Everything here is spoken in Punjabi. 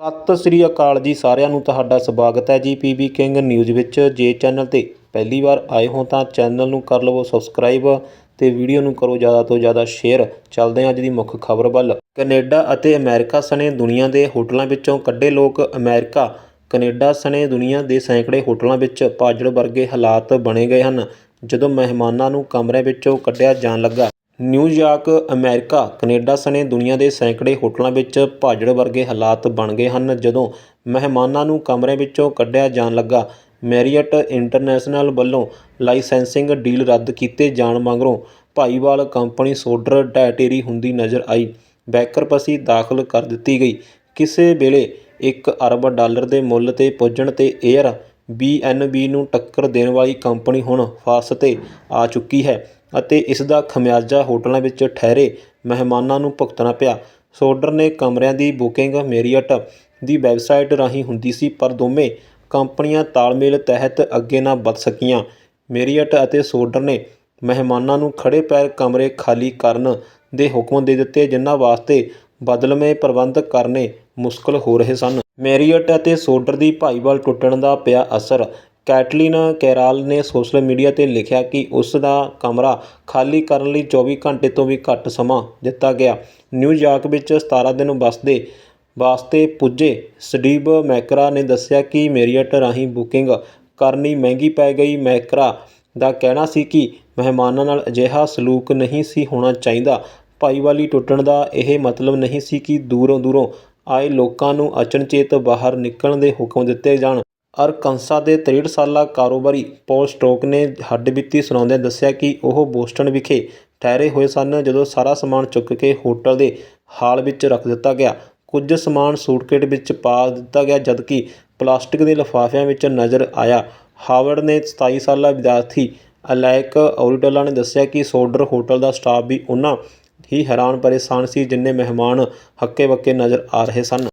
ਸਤਿ ਸ੍ਰੀ ਅਕਾਲ ਜੀ ਸਾਰਿਆਂ ਨੂੰ, ਤੁਹਾਡਾ ਸਵਾਗਤ ਹੈ ਜੀ ਪੀਬੀ ਕਿੰਗ ਨਿਊਜ਼ ਵਿੱਚ। ਜੇ ਚੈਨਲ ਤੇ ਪਹਿਲੀ ਵਾਰ ਆਏ ਹੋ ਤਾਂ ਚੈਨਲ ਨੂੰ ਕਰ ਲਵੋ ਸਬਸਕ੍ਰਾਈਬ ਤੇ ਵੀਡੀਓ ਨੂੰ ਕਰੋ ਜ਼ਿਆਦਾ ਤੋਂ ਜ਼ਿਆਦਾ ਸ਼ੇਅਰ। ਚੱਲਦੇ ਹਾਂ ਅੱਜ ਦੀ ਮੁੱਖ ਖਬਰ ਵੱਲ। ਕੈਨੇਡਾ ਅਤੇ ਅਮਰੀਕਾ ਸਣੇ ਦੁਨੀਆ ਦੇ ਹੋਟਲਾਂ ਵਿੱਚੋਂ ਕੱਢੇ ਲੋਕ ਅਮਰੀਕਾ। ਕੈਨੇਡਾ ਸਣੇ ਦੁਨੀਆ ਦੇ ਸੈਂਕੜੇ ਹੋਟਲਾਂ ਵਿੱਚ ਭਾਜੜ ਵਰਗੇ ਹਾਲਾਤ ਬਣੇ ਗਏ ਹਨ। ਜਦੋਂ ਮਹਿਮਾਨਾਂ ਨੂੰ ਕਮਰੇ ਵਿੱਚੋਂ ਕੱਢਿਆ ਜਾਣ ਲੱਗਾ ਨਿਊਯਾਰਕ, ਅਮਰੀਕਾ, ਕੈਨੇਡਾ ਸਣੇ ਦੁਨੀਆ ਦੇ ਸੈਂਕੜੇ ਹੋਟਲਾਂ ਵਿੱਚ ਭਾਜੜ ਵਰਗੇ ਹਾਲਾਤ ਬਣ ਗਏ ਹਨ, ਜਦੋਂ ਮਹਿਮਾਨਾਂ ਨੂੰ ਕਮਰੇ ਵਿੱਚੋਂ ਕੱਢਿਆ ਜਾਣ ਲੱਗਾ। ਮੈਰੀਅਟ ਇੰਟਰਨੈਸ਼ਨਲ ਵੱਲੋਂ ਲਾਇਸੈਂਸਿੰਗ ਡੀਲ ਰੱਦ ਕੀਤੇ ਜਾਣ ਮਗਰੋਂ ਭਾਈਵਾਲ ਕੰਪਨੀ ਸੋਡਰ ਢਹਿ ਹੁੰਦੀ ਨਜ਼ਰ ਆਈ। ਬੈਕਰਪਸੀ ਦਾਖਲ ਕਰ ਦਿੱਤੀ ਗਈ। ਕਿਸੇ ਵੇਲੇ 1 ਅਰਬ ਡਾਲਰ ਦੇ ਮੁੱਲ ਤੇ ਪੁੱਜਣ ਤੇ 에ਅਰ ਬੀ ਨੂੰ ਟੱਕਰ ਦੇਣ ਵਾਲੀ ਕੰਪਨੀ ਹੁਣ ਫਾਸ ਤੇ ਆ ਚੁੱਕੀ ਹੈ। ਅਤੇ ਇਸ ਦਾ ਖਮਿਆਜ਼ਾ ਹੋਟਲਾਂ ਵਿੱਚ ਠਹਿਰੇ ਮਹਿਮਾਨਾਂ ਨੂੰ ਭੁਗਤਣਾ ਪਿਆ। ਸੋਡਰ ਨੇ ਕਮਰਿਆਂ ਦੀ ਬੁਕਿੰਗ ਮੈਰੀਅਟ ਦੀ ਵੈਬਸਾਈਟ ਰਾਹੀਂ ਹੁੰਦੀ ਸੀ, ਪਰ ਦੋਵੇਂ ਕੰਪਨੀਆਂ ਤਾਲਮੇਲ ਤਹਿਤ ਅੱਗੇ ਨਾ ਵਧ ਸਕੀਆਂ। ਮੈਰੀਅਟ ਅਤੇ ਸੋਡਰ ਨੇ ਮਹਿਮਾਨਾਂ ਨੂੰ ਖੜ੍ਹੇ ਪੈਰ ਕਮਰੇ ਖਾਲੀ ਕਰਨ ਦੇ ਹੁਕਮ ਦੇ ਦਿੱਤੇ, ਜਿਨ੍ਹਾਂ ਵਾਸਤੇ ਬਦਲਵੇਂ ਪ੍ਰਬੰਧ ਕਰਨੇ ਮੁਸ਼ਕਲ ਹੋ ਰਹੇ ਸਨ। ਮੈਰੀਅਟ ਅਤੇ ਸੋਡਰ ਦੀ ਭਾਈਵਾਲ ਟੁੱਟਣ ਦਾ ਪਿਆ ਅਸਰ ਕੈਟਲਿਨ ਕੈਰਾਲ ਨੇ ਸੋਸ਼ਲ ਮੀਡੀਆ ਤੇ ਲਿਖਿਆ ਕਿ ਉਸ ਦਾ ਕਮਰਾ ਖਾਲੀ ਕਰਨ ਲਈ 24 ਘੰਟੇ ਤੋਂ ਵੀ ਘੱਟ ਸਮਾਂ ਦਿੱਤਾ ਗਿਆ। ਨਿਊਯਾਰਕ ਵਿੱਚ 17 ਦਿਨ ਵਸਦੇ ਵਾਸਤੇ ਪੁੱਜੇ ਸਟੀਵ ਮੈਕਰਾ ਨੇ ਦੱਸਿਆ ਕਿ ਮੈਰੀਅਟ ਰਾਹੀਂ ਬੁਕਿੰਗ ਕਰਨੀ ਮਹਿੰਗੀ ਪੈ ਗਈ। ਮੈਕਰਾ ਦਾ ਕਹਿਣਾ ਸੀ ਕਿ ਮਹਿਮਾਨਾਂ ਨਾਲ ਅਜਿਹਾ ਸਲੂਕ ਨਹੀਂ ਸੀ ਹੋਣਾ ਚਾਹੀਦਾ। ਭਾਈਵਾਲੀ ਟੁੱਟਣ ਦਾ ਇਹ ਮਤਲਬ ਨਹੀਂ ਸੀ ਕਿ ਦੂਰੋਂ ਦੂਰੋਂ ਆਏ ਲੋਕਾਂ ਨੂੰ ਅਚਨਚੇਤ ਬਾਹਰ ਨਿਕਲਣ ਦੇ ਹੁਕਮ ਦਿੱਤੇ ਜਾਣ। ਅਰਕੰਸਾ ਦੇ 63 ਸਾਲਾ ਕਾਰੋਬਾਰੀ ਪੌਲ ਸਟੋਕ ਨੇ ਹੱਡਬੀਤੀ ਸੁਣਾਉਂਦਿਆਂ ਦੱਸਿਆ ਕਿ ਉਹ ਬੋਸਟਨ ਵਿਖੇ ਠਹਿਰੇ ਹੋਏ ਸਨ, ਜਦੋਂ ਸਾਰਾ ਸਮਾਨ ਚੁੱਕ ਕੇ ਹੋਟਲ ਦੇ ਹਾਲ ਵਿੱਚ ਰੱਖ ਦਿੱਤਾ ਗਿਆ। ਕੁਝ ਸਮਾਨ ਸੂਟਕੇਟ ਵਿੱਚ ਪਾ ਦਿੱਤਾ ਗਿਆ, ਜਦਕਿ ਪਲਾਸਟਿਕ ਦੇ ਲਿਫਾਫਿਆਂ ਵਿੱਚ ਨਜ਼ਰ ਆਇਆ। ਹਾਰਵਰਡ ਨੇ 27 ਸਾਲਾ ਵਿਦਿਆਰਥੀ ਅਲੈਕ ਔਰੀਟੋਲਾ ਨੇ ਦੱਸਿਆ ਕਿ ਸੋਡਰ ਹੋਟਲ ਦਾ ਸਟਾਫ ਵੀ ਉਨ੍ਹਾਂ ਹੀ ਹੈਰਾਨ ਪਰੇਸ਼ਾਨ ਸੀ, ਜਿੰਨੇ ਮਹਿਮਾਨ ਹੱਕੇ ਬੱਕੇ ਨਜ਼ਰ ਆ ਰਹੇ ਸਨ।